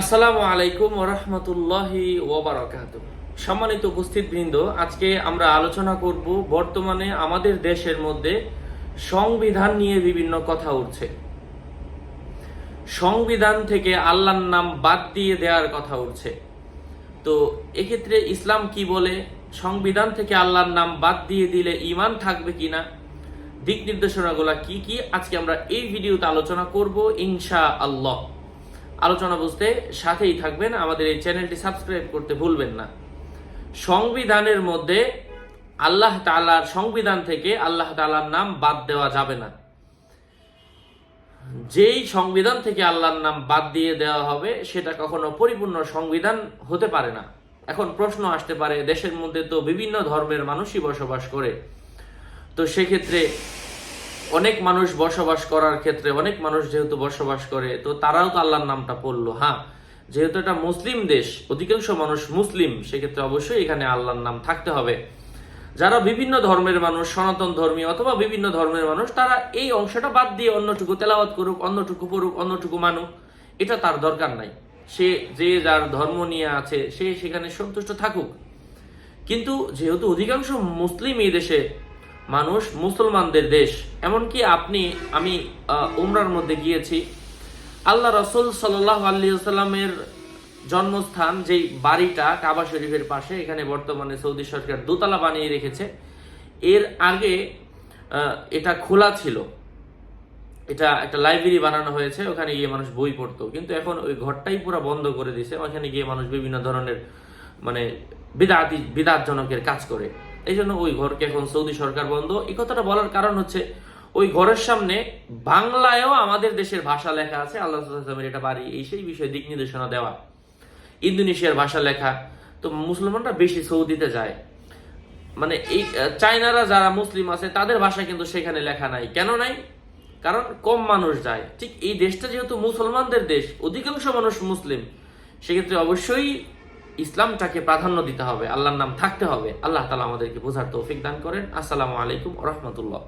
আসসালামু আলাইকুম ওরহমতুল্লাহি ওবরাকাত সম্মানিত উপস্থিত বৃন্দ আজকে আমরা আলোচনা করব বর্তমানে আমাদের দেশের মধ্যে সংবিধান নিয়ে বিভিন্ন কথা উঠছে। সংবিধান থেকে আল্লাহর নাম বাদ দিয়ে দেওয়ার কথা উঠছে। তো এক্ষেত্রে ইসলাম কি বলে? সংবিধান থেকে আল্লাহর নাম বাদ দিয়ে দিলে ইমান থাকবে কিনা? দিক নির্দেশনাগুলো কি কি? আজকে আমরা এই ভিডিওতে আলোচনা করব ইনশা আল্লাহ আলোচনা বুঝতে সাথেই থাকবেন। আমাদের এই চ্যানেলটি সাবস্ক্রাইব করতে ভুলবেন না। সংবিধানের মধ্যে আল্লাহ তাআলার সংবিধান থেকে আল্লাহ তালার নাম বাদ দেওয়া যাবে না। যেই সংবিধান থেকে আল্লাহর নাম বাদ দিয়ে দেওয়া হবে, সেটা কখনো পরিপূর্ণ সংবিধান হতে পারে না। এখন প্রশ্ন আসতে পারে, দেশের মধ্যে তো বিভিন্ন ধর্মের মানুষই বসবাস করে। তো সেক্ষেত্রে অনেক মানুষ বসবাস করার ক্ষেত্রে, অনেক মানুষ যেহেতু বসবাস করে, তো তারাও তো আল্লাহর নামটা পড়ল। হ্যাঁ যেহেতু এটা মুসলিম দেশ, অধিকাংশ মানুষ মুসলিম, সেক্ষেত্রে অবশ্যই এখানে আল্লাহর নাম থাকতে হবে। যারা বিভিন্ন ধর্মের মানুষ, সনাতন ধর্মী অথবা বিভিন্ন ধর্মের মানুষ, তারা এই অংশটা বাদ দিয়ে অন্যটুকু তেলাওয়াত করুক, অন্যটুকু পড়ুক, অন্যটুকু মানুক, এটা তার দরকার নাই। সে যে যার ধর্ম নিয়ে আছে, সে সেখানে সন্তুষ্ট থাকুক। কিন্তু যেহেতু অধিকাংশ মুসলিম এই দেশে মানুষ মুসলমানদের দেশ। এমনকি আপনি, আমি উমরার মধ্যে গিয়েছি। আল্লাহ রসুল সাল্লাহ আল্লাহামের জন্মস্থান যেই বাড়িটা কাবা শরীফের পাশে, এখানে বর্তমানে সৌদি সরকার দোতলা বানিয়ে রেখেছে। এর আগে এটা খোলা ছিল। এটা একটা লাইব্রেরি বানানো হয়েছে, ওখানে গিয়ে মানুষ বই পড়তো। কিন্তু এখন ওই ঘরটাই পুরো বন্ধ করে দিয়েছে ওখানে গিয়ে মানুষ বিভিন্ন ধরনের মানে বিদাতি, বিদাতজনকের কাজ করে। এই জন্য ওই ঘরকে এখন সৌদি সরকার বন্ধ। এই কথাটা বলার কারণ হচ্ছে, ওই ঘরের সামনে বাংলায়ও আমাদের দেশের ভাষা লেখা আছে, আল্লাহ এটা বাড়ি, এই সেই বিষয়ে দিক নির্দেশনা দেওয়া। ইন্দোনেশিয়ার ভাষা লেখা, তো মুসলমানরা বেশি সৌদিতে যায়। মানে এই চায়নারা যারা মুসলিম আছে, তাদের ভাষা কিন্তু সেখানে লেখা নাই। কেন নাই? কারণ কম মানুষ যায়। ঠিক এই দেশটা যেহেতু মুসলমানদের দেশ, অধিকাংশ মানুষ মুসলিম, সেক্ষেত্রে অবশ্যই ইসলামটাকে প্রাধান্য দিতে হবে, আল্লাহর নাম থাকতে হবে। আল্লাহ তালা আমাদেরকে বোঝার তৌফিক দান করেন। আসসালামু আলাইকুম রহমতুল্লাহ।